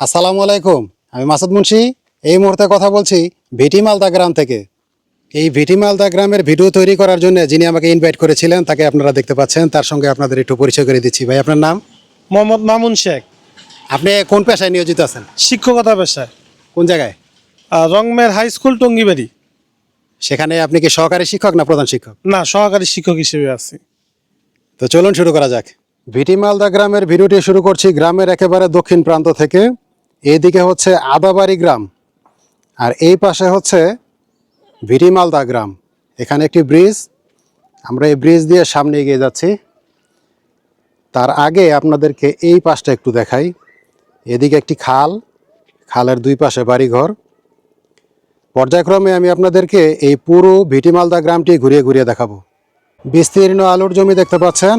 আসসালামু আলাইকুম আমি মাসুদ মুন্সি। এই মুহূর্তে কথা বলছি ভিটি মালদা গ্রাম থেকে। এই ভিটি মালদা গ্রামের ভিডিও তৈরি করার জন্য যিনি আমাকে ইনভাইট করেছিলেন তাকে আপনারা দেখতে পাচ্ছেন। তার সঙ্গে আপনাদের একটু পরিচয় করে দিচ্ছি। ভাই আপনার নাম? মোহাম্মদ মামুন শেখ। আপনি কোন পেশায় নিয়োজিত আছেন? শিক্ষকতা পেশায়। কোন জায়গায়? রংমের হাই স্কুল টঙ্গিবাড়ি। সেখানে আপনি কি সহকারী শিক্ষক না প্রধান শিক্ষক? না সহকারী শিক্ষক হিসেবে আছি। তো চলুন শুরু করা যাক। ভিটি মালদা গ্রামের ভিডিওটি শুরু করছি গ্রামের একেবারে দক্ষিণ প্রান্ত থেকে। এইদিকে হচ্ছে আদাবাড়ি গ্রাম আর এই পাশে হচ্ছে ভিটি মালদা গ্রাম। এখানে একটি ব্রিজ। আমরা এই ব্রিজ দিয়ে সামনে এগিয়ে যাচ্ছি। তার আগে আপনাদেরকে এই পাশটা একটু দেখাই। এদিকে একটি খাল, খালের দুই পাশে বাড়িঘর। পর্যায়ক্রমে আমি আপনাদেরকে এই পুরো ভিটি মালদা গ্রামটি ঘুরিয়ে ঘুরিয়ে দেখাবো। বিস্তীর্ণ আলুর জমি দেখতে পাচ্ছেন।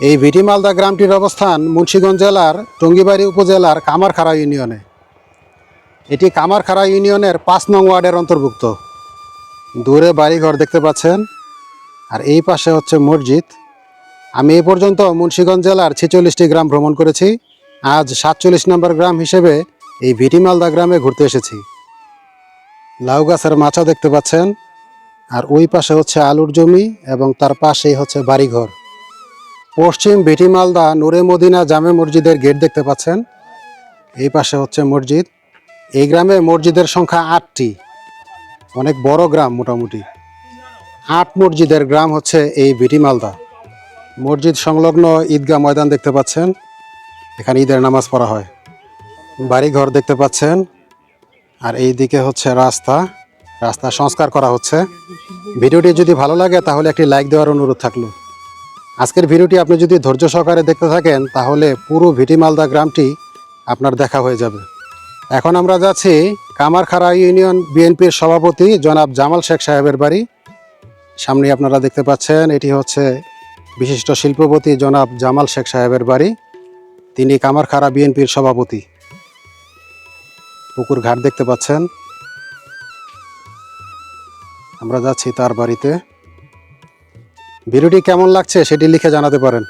এই ভিটি মালদা গ্রামটির অবস্থান মুন্সিগঞ্জ জেলার টঙ্গিবাড়ি উপজেলার কামারখাড়া ইউনিয়নে। এটি কামারখাড়া ইউনিয়নের পাঁচ নং ওয়ার্ডের অন্তর্ভুক্ত। দূরে বাড়িঘর দেখতে পাচ্ছেন। আর এই পাশে হচ্ছে মসজিদ। আমি এই পর্যন্ত মুন্সিগঞ্জ জেলার ছেচল্লিশটি গ্রাম ভ্রমণ করেছি। আজ সাতচল্লিশ নম্বর গ্রাম হিসেবে এই ভিটি মালদা গ্রামে ঘুরতে এসেছি। লাউ গাছের মাচা দেখতে পাচ্ছেন। আর ওই পাশে হচ্ছে আলুর জমি এবং তার পাশেই হচ্ছে বাড়িঘর। পশ্চিম ভিটি মালদা নুরে মদিনা জামে মসজিদের গেট দেখতে পাচ্ছেন। এই পাশে হচ্ছে মসজিদ। এই গ্রামে মসজিদের সংখ্যা আটটি। অনেক বড় গ্রাম মোটামুটি। আট মসজিদের গ্রাম হচ্ছে এই ভিটি মালদা। মসজিদ সংলগ্ন ঈদগাহ ময়দান দেখতে পাচ্ছেন। এখানে ঈদের নামাজ পড়া হয়। বাড়িঘর দেখতে পাচ্ছেন। আর এই দিকে হচ্ছে রাস্তা। রাস্তা সংস্কার করা হচ্ছে। ভিডিওটি যদি ভালো লাগে তাহলে একটি লাইক দেওয়ার অনুরোধ থাকল। আজকের ভিডিওটি আপনি যদি ধৈর্য সহকারে দেখতে থাকেন, তাহলে পুরো ভিটি মালদা গ্রামটি আপনার দেখা হয়ে যাবে। এখন আমরা যাচ্ছি কামারখাড়া ইউনিয়ন বিএনপির সভাপতি জনাব জামাল শেখ সাহেবের বাড়ি। সামনে আপনারা দেখতে পাচ্ছেন, এটি হচ্ছে বিশিষ্ট শিল্পপতি জনাব জামাল শেখ সাহেবের বাড়ি। তিনি কামারখাড়া বিএনপির সভাপতি। পুকুর ঘাট দেখতে পাচ্ছেন। আমরা যাচ্ছি তার বাড়িতে। ভিডিওটি কেমন লাগছে সেটি লিখে জানাতে পারেন।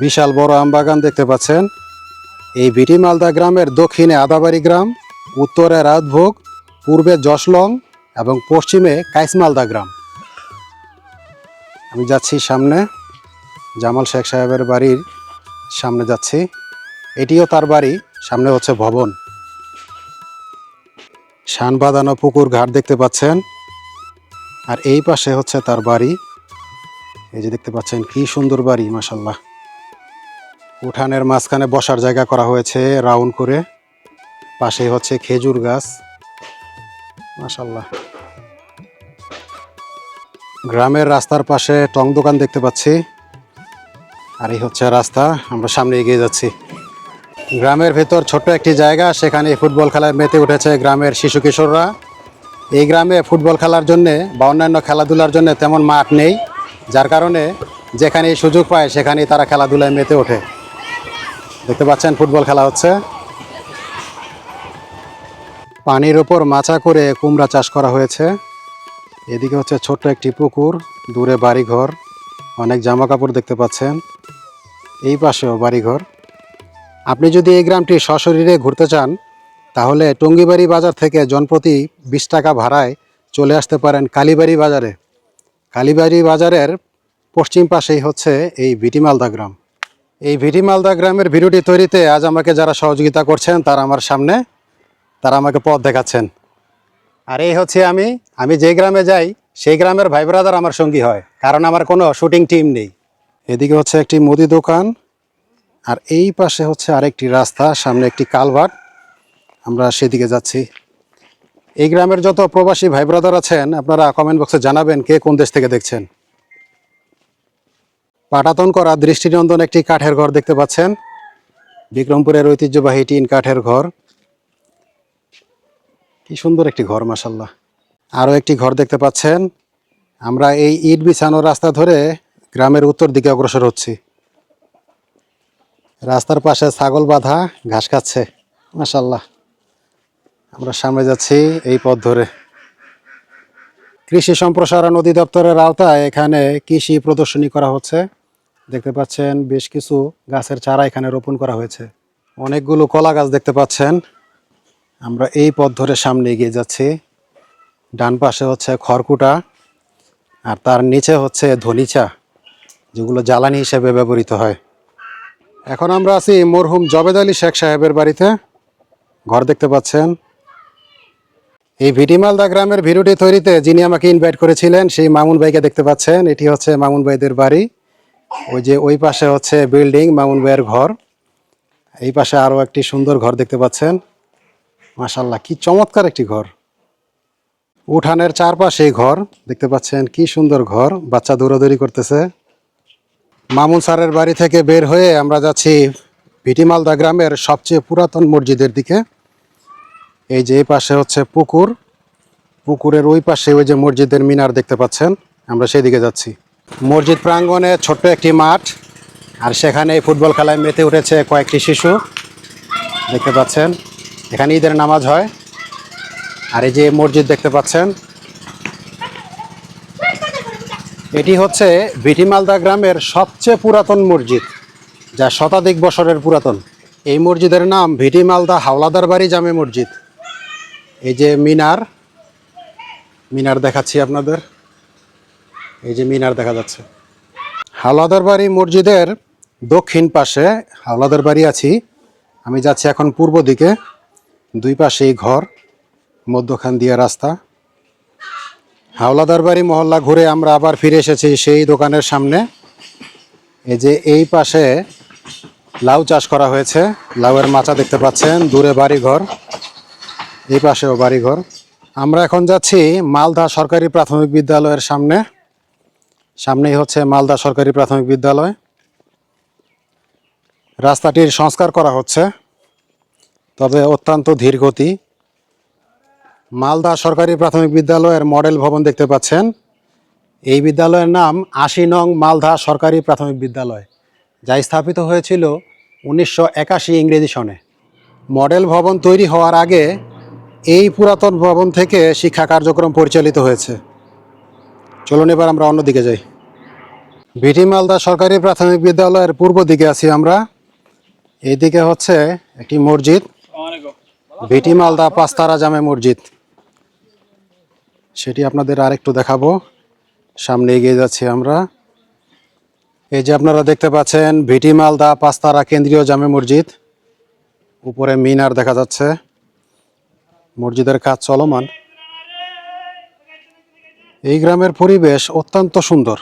বিশাল বড় আম বাগান দেখতে পাচ্ছেন। এই বিটি মালদা গ্রামের দক্ষিণে আদাবাড়ি গ্রাম, উত্তরে রাতভোগ পূর্বে জশলং এবং পশ্চিমে কাইসমালদা গ্রাম। আমি যাচ্ছি সামনে, জামাল শেখ সাহেবের বাড়ির সামনে যাচ্ছি। এটিও তার বাড়ি, সামনে হচ্ছে ভবন। শান বাঁধানো পুকুর ঘাট দেখতে পাচ্ছেন। আর এই পাশে হচ্ছে তার বাড়ি। এই যে দেখতে পাচ্ছেন কি সুন্দর বাড়ি মাসাল্লাহ উঠানের মাঝখানে বসার জায়গা করা হয়েছে রাউন্ড করে। পাশে হচ্ছে খেজুর গাছ মাসাল্লাহ গ্রামের রাস্তার পাশে টং দোকান দেখতে পাচ্ছি। আর এই হচ্ছে রাস্তা, আমরা সামনে এগিয়ে যাচ্ছি। গ্রামের ভেতর ছোট্ট একটি জায়গা, সেখানে ফুটবল খেলায় মেতে উঠেছে গ্রামের শিশু কিশোররা। এই গ্রামে ফুটবল খেলার জন্যে বা অন্যান্য খেলাধুলার জন্য তেমন মাঠ নেই। যার কারণে যেখানে সুযোগ পায়, সেখানেই তারা খেলাধুলায় মেতে ওঠে। দেখতে পাচ্ছেন, ফুটবল খেলা হচ্ছে। পানির ওপর মাচা করে কুমড়া চাষ করা হয়েছে। এদিকে হচ্ছে ছোট্ট একটি পুকুর, দূরে বাড়িঘর, অনেক জামা কাপড় দেখতে পাচ্ছেন। এই পাশেও বাড়িঘর। আপনি যদি এই গ্রামটি সশরীরে ঘুরতে চান, তাহলে টঙ্গিবাড়ি বাজার থেকে জনপ্রতি বিশ টাকা ভাড়ায় চলে আসতে পারেন কালীবাড়ি বাজারে। কালীবাড়ি বাজারের পশ্চিম পাশেই হচ্ছে এই ভিটি মালদা গ্রাম। এই ভিটি মালদা গ্রামের ভিডিওটি তৈরিতে আজ আমাকে যারা সহযোগিতা করছেন, তারা আমার সামনে, তারা আমাকে পথ দেখাচ্ছেন। আর এই হচ্ছে আমি আমি যে গ্রামে যাই, সেই গ্রামের ভাই ব্রাদার আমার সঙ্গী হয়, কারণ আমার কোনো শুটিং টিম নেই। এদিকে হচ্ছে একটি মুদি দোকান, আর এই পাশে হচ্ছে আরেকটি রাস্তা, সামনে একটি কালভার্ট। আমরা সেদিকে যাচ্ছি। এই গ্রামের যত প্রবাসী ভাই ব্রাদার আছেন, আপনারা কমেন্ট বক্সে জানাবেন কে কোন দেশ থেকে দেখছেন। পাটাতন করা দৃষ্টিনন্দন একটি কাঠের ঘর দেখতে পাচ্ছেন। বিক্রমপুরের ঐতিহ্যবাহী টিন কাঠের ঘর। কি সুন্দর একটি ঘর মাসাল্লাহ আরও একটি ঘর দেখতে পাচ্ছেন। আমরা এই ইট বিছানো রাস্তা ধরে গ্রামের উত্তর দিকে অগ্রসর হচ্ছি। রাস্তার পাশে ছাগল বাঁধা, ঘাস খাচ্ছে মাসাল্লাহ আমরা সামনে যাচ্ছি এই পথ ধরে। কৃষি সম্প্রসারণ অধিদপ্তরের আওতায় এখানে কৃষি প্রদর্শনী করা হচ্ছে। দেখতে পাচ্ছেন বেশ কিছু গাছের চারা এখানে রোপণ করা হয়েছে। অনেকগুলো কলা গাছ দেখতে পাচ্ছেন। আমরা এই পথ ধরে সামনে এগিয়ে যাচ্ছি। ডান পাশে হচ্ছে খড়কুটা আর তার নিচে হচ্ছে ধনিচা, যেগুলো জ্বালানি হিসেবে ব্যবহৃত হয়। এখন আমরা আছি মরহুম জবেদ আলী শেখ সাহেবের বাড়িতে। ঘর দেখতে পাচ্ছেন। এই ভিটিমালদা গ্রামের ভিডিওটি তৈরিতে যিনি আমাকে ইনভাইট করেছিলেন, সেই মামুন ভাইকে দেখতে পাচ্ছেন। এটি হচ্ছে মামুন ভাইদের বাড়ি। ওই যে ওই পাশে হচ্ছে বিল্ডিং মামুন ভাইয়ের ঘর। এই পাশে আরও একটি সুন্দর ঘর দেখতে পাচ্ছেন। মাশাল্লাহ কি চমৎকার একটি ঘর। উঠানের চারপাশে ঘর, দেখতে পাচ্ছেন কি সুন্দর ঘর, বাচ্চা দৌড়াদৌড়ি করতেছে। মামুন স্যারের বাড়ি থেকে বের হয়ে আমরা যাচ্ছি ভিটিমালদা গ্রামের সবচেয়ে পুরাতন মসজিদের দিকে। এই যে পাশে হচ্ছে পুকুর। পুকুরের ওই পাশে ওই যে মসজিদের মিনার দেখতে পাচ্ছেন। আমরা সেই দিকে যাচ্ছি। মসজিদ প্রাঙ্গণে ছোট্ট একটি মাঠ, আর সেখানে ফুটবল খেলায় মেতে উঠেছে কয়েকটি শিশু। দেখতে পাচ্ছেন, এখানে ঈদের নামাজ হয়। আর এই যে মসজিদ দেখতে পাচ্ছেন, এটি হচ্ছে ভিটিমালদা গ্রামের সবচেয়ে পুরাতন মসজিদ, যা শতাধিক বছরের পুরাতন। এই মসজিদের নাম ভিটিমালদা হাওলাদার বাড়ি জামে মসজিদ। এই যে মিনার মিনার দেখাচ্ছি আপনাদের। এই যে মিনার দেখা যাচ্ছে। হাওলাদার বাড়ি মসজিদের দক্ষিণ পাশে, হাওলাদার বাড়ি আছি। আমি যাচ্ছি এখন পূর্ব দিকে, দুই পাশেই ঘর, মধ্যখান দিয়ে রাস্তা। হাওলাদার বাড়ি মহল্লা ঘুরে আমরা আবার ফিরে এসেছি সেই দোকানের সামনে। এই যে এই পাশে লাউ চাষ করা হয়েছে, লাউয়ের মাচা দেখতে পাচ্ছেন, দূরে বাড়ি ঘর এই পাশেও বাড়ি ঘর আমরা এখন যাচ্ছি মালদা সরকারি প্রাথমিক বিদ্যালয়ের সামনে। সামনেই হচ্ছে মালদা সরকারি প্রাথমিক বিদ্যালয়। রাস্তাটির সংস্কার করা হচ্ছে। তবে অত্যন্ত ধীর গতি। মালদা সরকারি প্রাথমিক বিদ্যালয়ের মডেল ভবন দেখতে পাচ্ছেন। এই বিদ্যালয়ের নাম আশি নং মালদা সরকারি প্রাথমিক বিদ্যালয়, যা স্থাপিত হয়েছিল উনিশশো একাশি ইংরেজি সনে। মডেল ভবন তৈরি হওয়ার আগে এই পুরাতন ভবন থেকে শিক্ষা কার্যক্রম পরিচালিত হয়েছে। চলুন এবার আমরা অন্যদিকে যাই। ভিটি মালদা সরকারি প্রাথমিক বিদ্যালয়ের পূর্ব দিকে আছি আমরা। এইদিকে হচ্ছে একটি মসজিদ ভিটি মালদা পাঁচতারা জামে মসজিদ। সেটি আপনাদের আরেকটু দেখাবো। সামনে এগিয়ে যাচ্ছি আমরা। এই যে আপনারা দেখতে পাচ্ছেন ভিটি মালদা পাঁচতারা কেন্দ্রীয় জামে মসজিদ। উপরে মিনার দেখা যাচ্ছে। মসজিদের কাজ চলমান। এই গ্রামের পরিবেশ অত্যন্ত সুন্দর।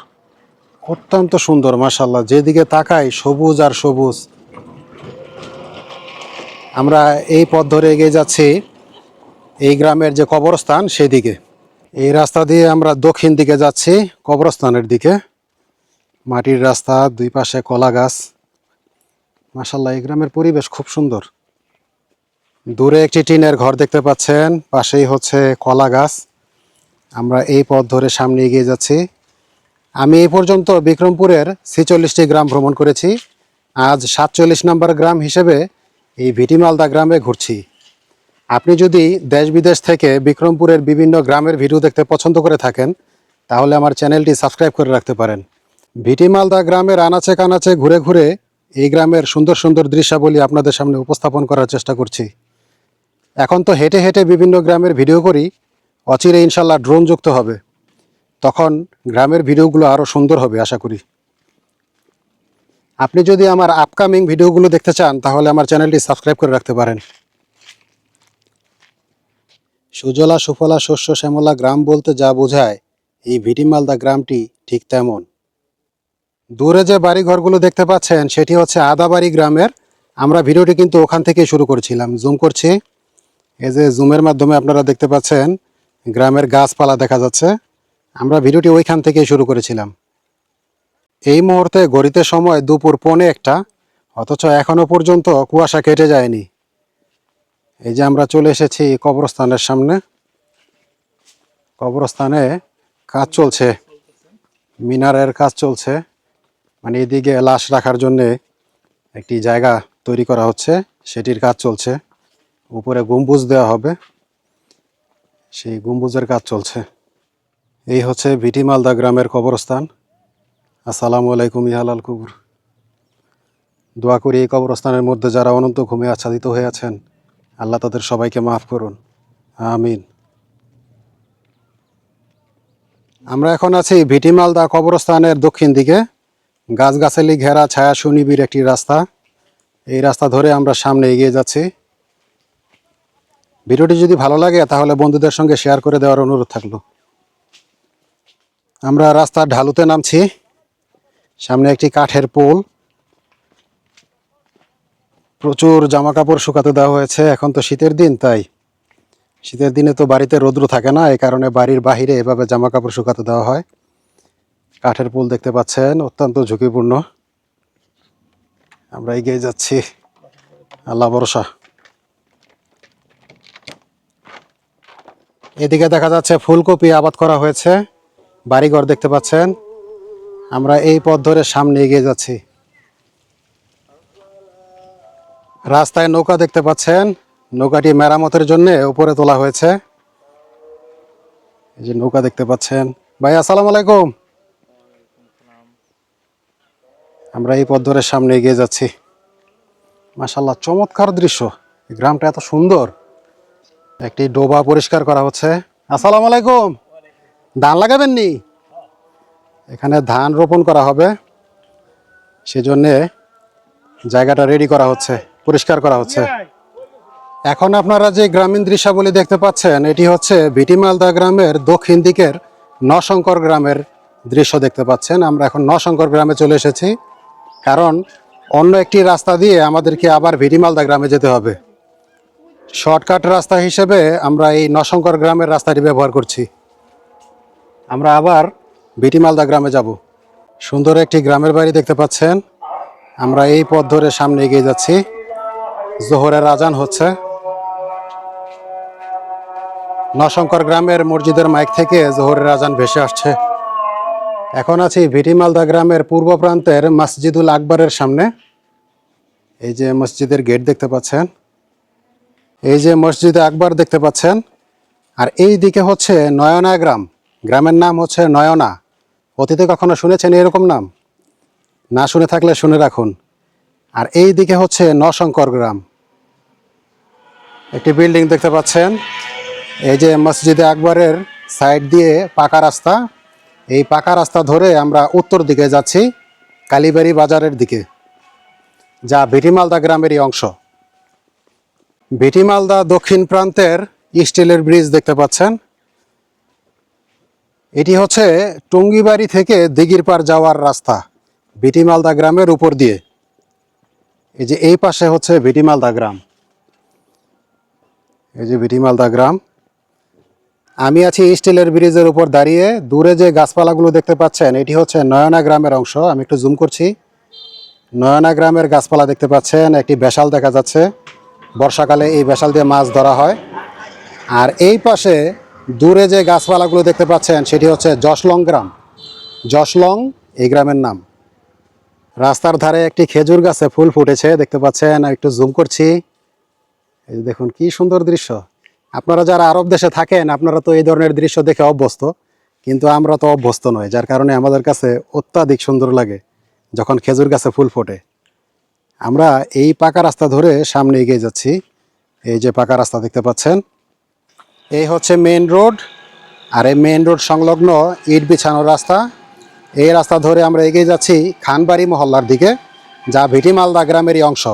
অত্যন্ত সুন্দর মাসাল্লাহ যেদিকে তাকাই, সবুজ আর সবুজ। আমরা এই পথ ধরে এগিয়ে যাচ্ছি, এই গ্রামের যে কবরস্থান, সেদিকে। এই রাস্তা দিয়ে আমরা দক্ষিণ দিকে যাচ্ছি, কবরস্থানের দিকে। মাটির রাস্তা, দুই পাশে কলা গাছ। মাসাল্লাহ এই গ্রামের পরিবেশ খুব সুন্দর। দূরে একটি টিনের ঘর দেখতে পাচ্ছেন, পাশেই হচ্ছে কলা গাছ। আমরা এই পথ ধরে সামনে এগিয়ে যাচ্ছি। আমি এই পর্যন্ত বিক্রমপুরের ছেচল্লিশটি গ্রাম ভ্রমণ করেছি। আজ সাতচল্লিশ নম্বর গ্রাম হিসেবে এই ভিটিমালদা গ্রামে ঘুরছি। আপনি যদি দেশ বিদেশ থেকে বিক্রমপুরের বিভিন্ন গ্রামের ভিডিও দেখতে পছন্দ করে থাকেন, তাহলে আমার চ্যানেলটি সাবস্ক্রাইব করে রাখতে পারেন। ভিটিমালদা গ্রামের আনাচে কানাচে ঘুরে ঘুরে এই গ্রামের সুন্দর সুন্দর দৃশ্যাবলী আপনাদের সামনে উপস্থাপন করার চেষ্টা করছি। এখন তো হেঁটে হেঁটে বিভিন্ন গ্রামের ভিডিও করি, অচিরে ইনশাল্লাহ ড্রোন যুক্ত হবে। তখন গ্রামের ভিডিওগুলো আরও সুন্দর হবে, আশা করি। আপনি যদি আমার আপকামিং ভিডিওগুলো দেখতে চান, তাহলে আমার চ্যানেলটি সাবস্ক্রাইব করে রাখতে পারেন। সুজলা, সুফলা, শস্য, শ্যামলা গ্রাম বলতে যা বোঝায়, এই ভিটিমালদা গ্রামটি ঠিক তেমন। দূরে যে বাড়ি ঘরগুলো দেখতে পাচ্ছেন, সেটি হচ্ছে আদাবাড়ি গ্রামের। আমরা ভিডিওটি কিন্তু ওখান থেকেই শুরু করেছিলাম। জুম করছি। এই যে জুমের মাধ্যমে আপনারা দেখতে পাচ্ছেন, গ্রামের গাছপালা দেখা যাচ্ছে। আমরা ভিডিওটি ওইখান থেকেই শুরু করেছিলাম। এই মুহূর্তে গড়িতে সময় দুপুর পৌনে একটা, অথচ এখনও পর্যন্ত কুয়াশা কেটে যায়নি। এই যে আমরা চলে এসেছি কবরস্থানের সামনে। কবরস্থানে কাজ চলছে, মিনারের কাজ চলছে। মানে এদিকে লাশ রাখার জন্যে একটি জায়গা তৈরি করা হচ্ছে, সেটির কাজ চলছে। উপরে গম্বুজ দেওয়া হবে। সেই গম্বুজের কাজ চলছে। এই হচ্ছে ভিটি মালদা গ্রামের কবরস্থান। আসসালামু আলাইকুম, ইহালাল কুবুর। দোয়া করি এই কবরস্থানের মধ্যে যারা অনন্ত ঘুমে আচ্ছাদিত হয়ে আছেন, আল্লাহ তাদের সবাইকে মাফ করুন। আমিন। আমরা এখন আছি ভিটিমালদা কবরস্থানের দক্ষিণ দিকে। গাছগাছালি ঘেরা ছায়া সুনিবিড় একটি রাস্তা। এই রাস্তা ধরে আমরা সামনে এগিয়ে যাচ্ছি। ভিডিওটি যদি ভালো লাগে, তাহলে বন্ধুদের সঙ্গে শেয়ার করে দেওয়ার অনুরোধ থাকল। আমরা রাস্তার ঢালুতে নামছি। সামনে একটি কাঠের পোল। প্রচুর জামা কাপড় শুকাতে দেওয়া হয়েছে। এখন তো শীতের দিন, তাই শীতের দিনে তো বাড়িতে রৌদ্র থাকে না, এই কারণে বাড়ির বাহিরে এভাবে জামা কাপড় শুকাতে দেওয়া হয়। কাঠের পুল দেখতে পাচ্ছেন, অত্যন্ত ঝুঁকিপূর্ণ। আমরা এগিয়ে যাচ্ছি। আল্লাহ ভরসা। এদিকে দেখা যাচ্ছে ফুলকপি আবাদ করা হয়েছে। বাড়িঘর দেখতে পাচ্ছেন। আমরা এই পথ ধরে সামনে এগিয়ে যাচ্ছি। রাস্তায় নৌকা দেখতে পাচ্ছেন। নৌকাটি মেরামতের জন্য উপরে তোলা হয়েছে। এই যে নৌকা দেখতে পাচ্ছেন। ভাই, আসসালামু আলাইকুম। আমরা এই পথ ধরে সামনে এগিয়ে যাচ্ছি। মাশাল্লাহ চমৎকার দৃশ্য। গ্রামটা এত সুন্দর। একটি ডোবা পরিষ্কার করা হচ্ছে। আসসালামু আলাইকুম। ধান লাগাবেন নি? এখানে ধান রোপণ করা হবে। সেজন্যে জায়গাটা রেডি করা হচ্ছে, পরিষ্কার করা হচ্ছে। এখন আপনারা যে গ্রামীণ দৃশ্যাবলী দেখতে পাচ্ছেন, এটি হচ্ছে ভিটিমালদা গ্রামের দক্ষিণ দিকের নশঙ্কর গ্রামের দৃশ্য দেখতে পাচ্ছেন। আমরা এখন নশঙ্কর গ্রামে চলে এসেছি। কারণ অন্য একটি রাস্তা দিয়ে আমাদেরকে আবার ভিটিমালদা গ্রামে যেতে হবে। শর্টকাট রাস্তা হিসেবে আমরা এই নশঙ্কর গ্রামের রাস্তাটি ব্যবহার করছি। আমরা আবার ভিটিমালদা গ্রামে যাব। সুন্দর একটি গ্রামের বাড়ি দেখতে পাচ্ছেন। আমরা এই পথ ধরে সামনে এগিয়ে যাচ্ছি। জোহরের আজান হচ্ছে। নশঙ্কর গ্রামের মসজিদের মাইক থেকে জোহরের আজান ভেসে আসছে। এখন আছি ভিটিমালদা গ্রামের পূর্ব প্রান্তের মসজিদুল আকবরের সামনে। এই যে মসজিদের গেট দেখতে পাচ্ছেন। এই যে মসজিদে আকবর দেখতে পাচ্ছেন, আর এই দিকে হচ্ছে নয়না গ্রাম। গ্রামের নাম হচ্ছে নয়না। অতীতে কখনো শুনেছেন এরকম নাম? না শুনে থাকলে শুনে রাখুন। আর এই দিকে হচ্ছে নশঙ্কর গ্রাম। একটি বিল্ডিং দেখতে পাচ্ছেন। এই যে মসজিদে আকবরের সাইড দিয়ে পাকা রাস্তা। এই পাকা রাস্তা ধরে আমরা উত্তর দিকে যাচ্ছি, কালীবাড়ি বাজারের দিকে, যা ভিটিমালদা গ্রামেরই অংশ। ভিটিমালদা দক্ষিণ প্রান্তের স্টিলের ব্রিজ দেখতে পাচ্ছেন। এটি হচ্ছে টঙ্গিবাড়ি থেকে দিঘির পার যাওয়ার রাস্তা ভিটিমালদা গ্রামের উপর দিয়ে। এই যে এই পাশে হচ্ছে ভিটিমালদা গ্রাম। এই যে ভিটিমালদা গ্রাম। আমি আছি স্টিলের ব্রিজের উপর দাঁড়িয়ে, দূরে যে গাছপালাগুলো দেখতে পাচ্ছেন, এটি হচ্ছে নয়না গ্রামের অংশ। আমি একটু জুম করছি। নয়না গ্রামের গাছপালা দেখতে পাচ্ছেন, একটি বেশাল দেখা যাচ্ছে। বর্ষাকালে এই বেশাল দিয়ে মাছ ধরা হয়। আর এই পাশে দূরে যে গাছপালাগুলো দেখতে পাচ্ছেন, সেটি হচ্ছে জশলং গ্রাম। জশলং এই গ্রামের নাম। রাস্তার ধারে একটি খেজুর গাছে ফুল ফুটেছে, দেখতে পাচ্ছেন একটু জুম করছি। এই দেখুন, কি সুন্দর দৃশ্য। আপনারা যারা আরব দেশে থাকেন, আপনারা তো এই ধরনের দৃশ্য দেখে অভ্যস্ত। কিন্তু আমরা তো অভ্যস্ত নয় যার কারণে আমাদের কাছে অত্যাধিক সুন্দর লাগে, যখন খেজুর গাছে ফুল ফোটে। আমরা এই পাকা রাস্তা ধরে সামনে এগিয়ে যাচ্ছি। এই যে পাকা রাস্তা দেখতে পাচ্ছেন, এই হচ্ছে মেইন রোড আর এই মেইন রোড সংলগ্ন ইট বিছানো রাস্তা। এই রাস্তা ধরে আমরা এগিয়ে যাচ্ছি খানবাড়ি মহল্লার দিকে, যা ভিটিমালদা গ্রামেরই অংশ।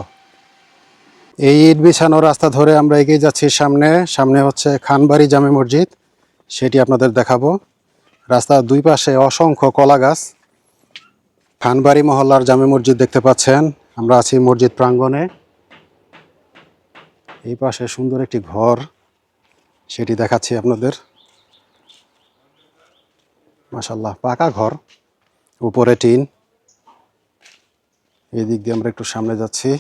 এই ইট বিছানো রাস্তা ধরে আমরা এগিয়ে যাচ্ছি সামনে সামনে হচ্ছে খানবাড়ি জামে মসজিদ, সেটি আপনাদের দেখাবো। রাস্তার দুই পাশে অসংখ্য কলা গাছ খানবাড়ি মহল্লার জামে মসজিদ দেখতে পাচ্ছেন। আমরা আছি মসজিদ প্রাঙ্গণে। এই পাশে সুন্দর একটি ঘর, সেটি দেখাচ্ছি আপনাদের। মাসাল্লাহ পাকা ঘর, উপরে টিন। এই দিক দিয়ে আমরা একটু সামনে যাচ্ছি।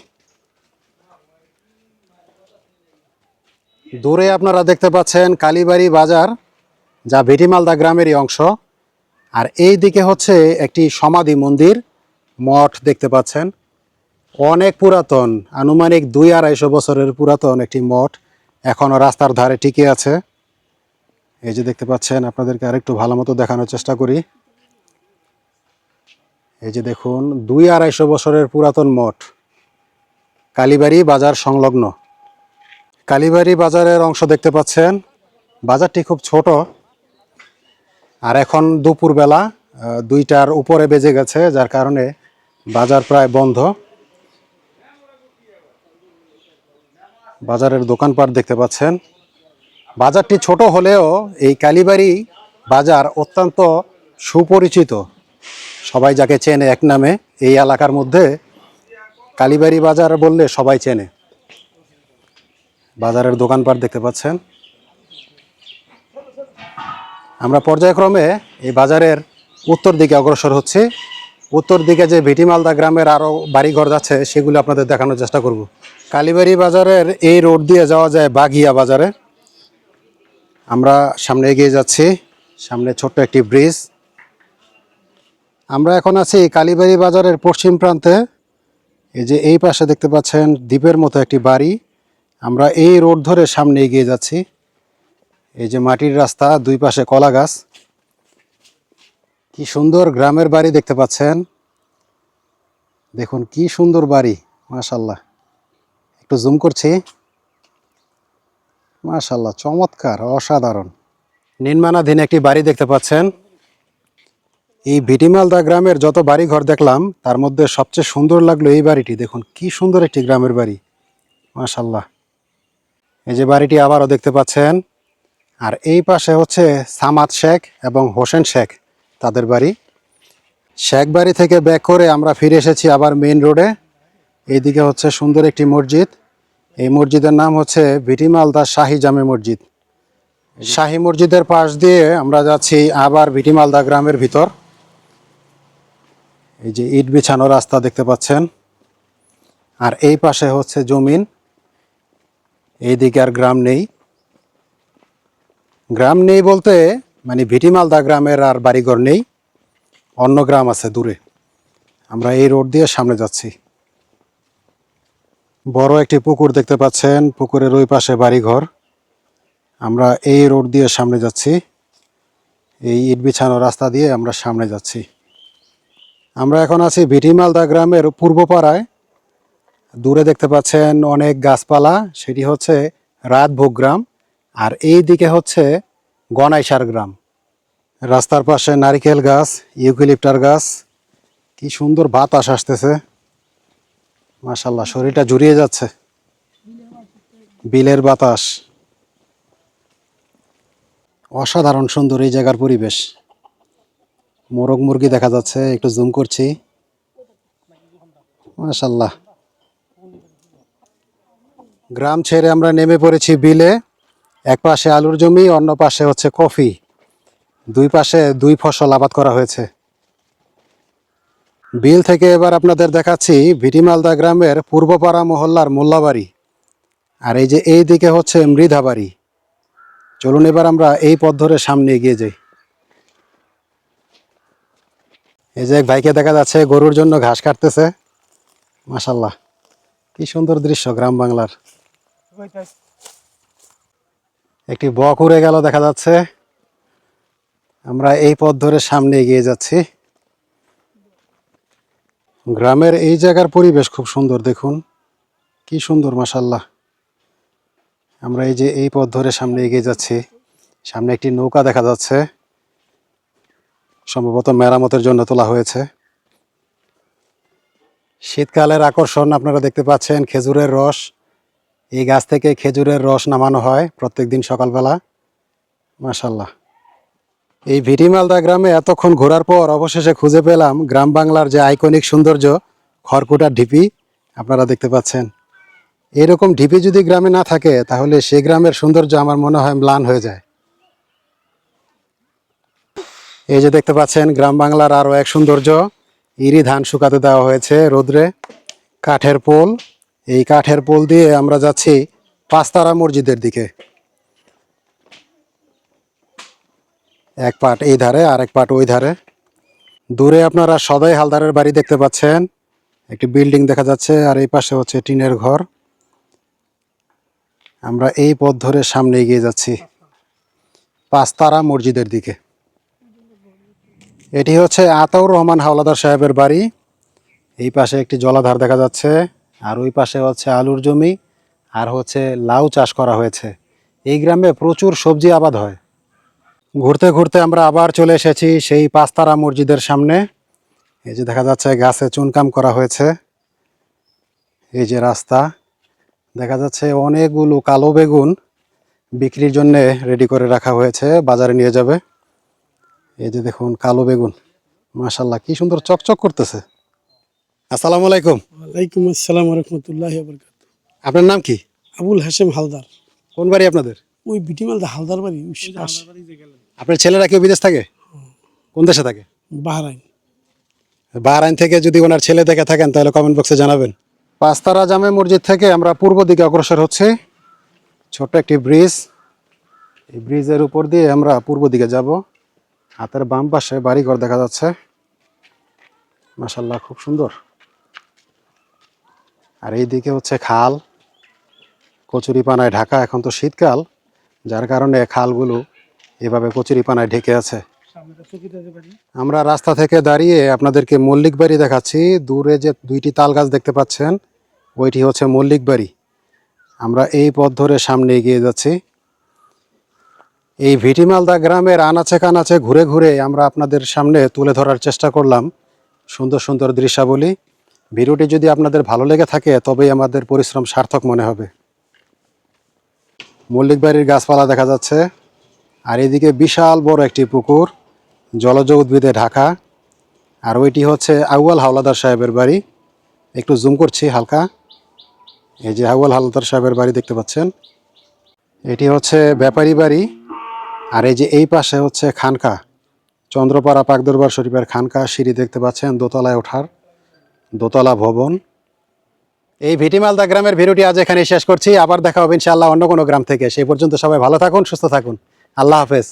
দূরে আপনারা দেখতে পাচ্ছেন কালীবাড়ি বাজার, যা ভিটিমালদা গ্রামেরই অংশ। আর এই দিকে হচ্ছে একটি সমাধি মন্দির, মঠ দেখতে পাচ্ছেন। অনেক পুরাতন, আনুমানিক দুই আড়াইশো বছরের পুরাতন একটি মঠ এখনও রাস্তার ধারে টিকে আছে। এই যে দেখতে পাচ্ছেন, আপনাদেরকে আরেকটু ভালো মতো দেখানোর চেষ্টা করি। এই যে দেখুন, দুই আড়াইশো বছরের পুরাতন মঠ, কালীবাড়ি বাজার সংলগ্ন। কালীবাড়ি বাজারের অংশ দেখতে পাচ্ছেন, বাজারটি খুব ছোট। আর এখন দুপুরবেলা দুইটার উপরে বেজে গেছে, যার কারণে বাজার প্রায় বন্ধ। বাজারের দোকানপাট দেখতে পাচ্ছেন। বাজারটি ছোট হলেও এই কালীবাড়ি বাজার অত্যন্ত সুপরিচিত। সবাই যাকে চেনে এক নামে, এই এলাকার মধ্যে কালীবাড়ি বাজার বললে সবাই চেনে। বাজারের দোকানপাট দেখতে পাচ্ছেন। আমরা পর্যায়ক্রমে এই বাজারের উত্তর দিকে অগ্রসর হচ্ছি। উত্তর দিকে যে ভিটিমালদা গ্রামের আরও বাড়িঘর যাচ্ছে সেগুলো আপনাদের দেখানোর চেষ্টা করব। কালীবাড়ি বাজারের এই রোড দিয়ে যাওয়া যায় বাঘিয়া বাজারে। আমরা সামনে এগিয়ে যাচ্ছি, সামনে ছোট্ট একটি ব্রিজ। আমরা এখন আছি কালীবাড়ি বাজারের পশ্চিম প্রান্তে। এই যে এই পাশে দেখতে পাচ্ছেন দ্বীপের মতো একটি বাড়ি। আমরা এই রোড ধরে সামনে এগিয়ে যাচ্ছি। এই যে মাটির রাস্তা, দুই পাশে কলা গাছ। কি সুন্দর গ্রামের বাড়ি দেখতে পাচ্ছেন। দেখুন কি সুন্দর বাড়ি মাশাল্লাহ একটু জুম করছি। মাশাল্লাহ চমৎকার, অসাধারণ। নির্মাণাধীন একটি বাড়ি দেখতে পাচ্ছেন। এই ভিটিমালদা গ্রামের যত বাড়ি ঘর দেখলাম, তার মধ্যে সবচেয়ে সুন্দর লাগল এই বাড়িটি। দেখুন, কি সুন্দর একটি গ্রামের বাড়ি। মাশাল্লাহ এই যে বাড়িটি আবারও দেখতে পাচ্ছেন। আর এই পাশে হচ্ছে সামাদ শেখ এবং হোসেন শেখ, তাদের বাড়ি। শেখ বাড়ি থেকে ব্যাক করে আমরা ফিরে এসেছি আবার মেইন রোডে এইদিকে হচ্ছে সুন্দর একটি মসজিদ। এই মসজিদের নাম হচ্ছে ভিটিমালদা শাহী জামে মসজিদ। শাহী মসজিদের পাশ দিয়ে আমরা যাচ্ছি আবার ভিটিমালদা গ্রামের ভিতর। এই যে ইট বিছানো রাস্তা দেখতে পাচ্ছেন। আর এই পাশে হচ্ছে জমিন। এইদিকে আর গ্রাম নেই। গ্রাম নেই বলতে মানে ভিটিমালদা গ্রামের আর বাড়িঘর নেই। অন্য গ্রাম আছে দূরে। আমরা এই রোড দিয়ে সামনে যাচ্ছি। বড় একটি পুকুর দেখতে পাচ্ছেন। পুকুরের ওই পাশে বাড়িঘর। আমরা এই রোড দিয়ে সামনে যাচ্ছি। এই ইট বিছানো রাস্তা দিয়ে আমরা সামনে যাচ্ছি। আমরা এখন আছি ভিটিমালদা গ্রামের পূর্ব পাড়ায় দূরে দেখতে পাচ্ছেন অনেক গাছপালা। সেটি হচ্ছে রাতভোগ গ্রাম। আর এই দিকে হচ্ছে গনাইসার গ্রাম। রাস্তার পাশে নারিকেল গাছ, ইউক্যালিপ্টার গাছ। কি সুন্দর বাতাস আসতেছে। মাশাল্লাহ শরীরটা জুড়িয়ে যাচ্ছে। বিলের বাতাস। অসাধারণ সুন্দর এই জায়গার পরিবেশ। মোরগ মুরগি দেখা যাচ্ছে, একটু জুম করছি। মাশাল্লাহ গ্রাম ছেড়ে আমরা নেমে পড়েছি বিলে। এক পাশে আলুর জমি, অন্য পাশে হচ্ছে কফি। দুই পাশে দুই ফসল আবাদ করা হয়েছে। বিল থেকে এবার আপনাদের দেখাচ্ছি ভিটিমালদা গ্রামের পূর্বপাড়া মহল্লার মোল্লাবাড়ি। আর এই যে এই দিকে হচ্ছে মৃধাবাড়ি। চলুন এবার আমরা এই পথ ধরে সামনে এগিয়ে যাই। এই যে এক ভাইকে দেখা যাচ্ছে, গরুর জন্য ঘাস কাটতেছে। মাসাল্লাহ কি সুন্দর দৃশ্য গ্রাম বাংলার। একটি বক উড়ে গেল দেখা যাচ্ছে। আমরা এই পথ ধরে সামনে এগিয়ে যাচ্ছি। গ্রামের এই জায়গার পরিবেশ খুব সুন্দর, দেখুন। কি সুন্দর মাসাল্লাহ আমরা এই যে এই পথ ধরে সামনে এগিয়ে যাচ্ছি। সামনে একটি নৌকা দেখা যাচ্ছে। সম্ভবত মেরামতের জন্য তোলা হয়েছে। শীতকালের আকর্ষণ আপনারা দেখতে পাচ্ছেন, খেজুরের রস। এই গাছ থেকে খেজুরের রস নামানো হয় প্রত্যেকদিন সকালবেলা। মাশাল্লাহ এই ভিটিমালদা গ্রামে এতক্ষণ ঘোরার পর অবশেষে খুঁজে পেলাম গ্রাম বাংলার যে আইকনিক সৌন্দর্য, খড়কুটার ঢিপি। আপনারা দেখতে পাচ্ছেন। এরকম ঢিপি যদি গ্রামে না থাকে, তাহলে সে গ্রামের সৌন্দর্য আমার মনে হয় ম্লান হয়ে যায়। এই যে দেখতে পাচ্ছেন, গ্রাম বাংলার আরও এক সৌন্দর্য। ইরি ধান শুকাতে দেওয়া হয়েছে রোদ্রে। কাঠের পোল। এই কাঠের পোল দিয়ে আমরা যাচ্ছি পাঁচতারা মসজিদের দিকে। এক পাট এই ধারে আর এক পাট ওই ধারে। দূরে আপনারা সদাই হালদারের বাড়ি দেখতে পাচ্ছেন। একটি বিল্ডিং দেখা যাচ্ছে আর এই পাশে হচ্ছে টিনের ঘর। আমরা এই পথ ধরে সামনে এগিয়ে যাচ্ছি। পাঁচতারা মসজিদের দিকে। এটি হচ্ছে আতাউর রহমান হাওলাদার সাহেবের বাড়ি। এই পাশে একটি জলাধার দেখা যাচ্ছে আর ওই পাশে হচ্ছে আলুর জমি আর হচ্ছে লাউ চাষ করা হয়েছে। এই গ্রামে প্রচুর সবজি আবাদ হয়। ঘুরতে ঘুরতে আমরা আবার চলে এসেছি সেই পাঁচতারা মসজিদের সামনে। এই যে দেখা যাচ্ছে গাছে চুনকাম করা হয়েছে। এই যে রাস্তা দেখা যাচ্ছে অনেকগুলো কালো বেগুন বিক্রির জন্য রেডি করে রাখা হয়েছে বাজারে নিয়ে যাবে। এই যে দেখুন কালো বেগুন মাশাল্লাহ কি সুন্দর চকচক করতেছে। আসসালামু আলাইকুম। ওয়ালাইকুম আসসালাম রহমতুল্লাহ আপনার নাম কি? আবুল হাসেম হালদার। কোন বাড়ি আপনাদের? ওই বিটি মালদা হালদার বাড়ি ওই পাশে আপনার ছেলেরা কেউ বিদেশ থাকে? কোন দেশে থাকে? বাহরাইন। বাহরাইন থেকে যদি ওনার ছেলে দেখে থাকেন তাহলে কমেন্ট বক্সে জানাবেন। পাঁচতারা জামে মসজিদ থেকে আমরা পূর্ব দিকে অগ্রসর হচ্ছি। ছোট্ট একটি ব্রিজ। এই ব্রিজের উপর দিয়ে আমরা পূর্ব দিকে যাব। হাতের বাম পাশে বাড়িঘর দেখা যাচ্ছে। মাসাল্লাহ খুব সুন্দর। আর এই দিকে হচ্ছে খাল। কচুরি পানায় ঢাকা এখন তো শীতকাল। যার কারণে খালগুলো এভাবে কচুরি পানায় ঢেকে আছে। আমরা রাস্তা থেকে দাঁড়িয়ে আপনাদেরকে মল্লিক বাড়ি দেখাচ্ছি। দূরে যে দুইটি তাল গাছ দেখতে পাচ্ছেন ওইটি হচ্ছে মল্লিক বাড়ি। আমরা এই পথ ধরে সামনে এগিয়ে যাচ্ছি। এই ভিটিমালদা গ্রামের আনাচে কানাচে ঘুরে ঘুরে আমরা আপনাদের সামনে তুলে ধরার চেষ্টা করলাম। সুন্দর সুন্দর দৃশ্যাবলী। ভিডিওটি যদি আপনাদের ভালো লেগে থাকে তবেই আমাদের পরিশ্রম সার্থক মনে হবে। মল্লিক বাড়ির গাছপালা দেখা যাচ্ছে। আর এদিকে বিশাল বড় একটি পুকুর, জলজ উদ্ভিদে ঢাকা। আর ওইটি হচ্ছে আউয়াল হাওলাদার সাহেবের বাড়ি। একটু জুম করছি হালকা। এই যে আউয়াল হাওলাদার সাহেবের বাড়ি দেখতে পাচ্ছেন। এটি হচ্ছে ব্যাপারী বাড়ি। আর এই যে এই পাশে হচ্ছে খানকা। চন্দ্রপাড়া পাকদরবার শরীফের খানকা সিঁড়ি দেখতে পাচ্ছেন, দোতলায় ওঠার দোতলা ভবন। এই ভিটিমালদা গ্রামের ভিডিওটি আজ এখানে শেষ করছি। আবার দেখা হবে ইনশাআল্লাহ অন্য কোনো গ্রাম থেকে। সেই পর্যন্ত সবাই ভালো থাকুন, সুস্থ থাকুন। আল্লাহ হাফেজ।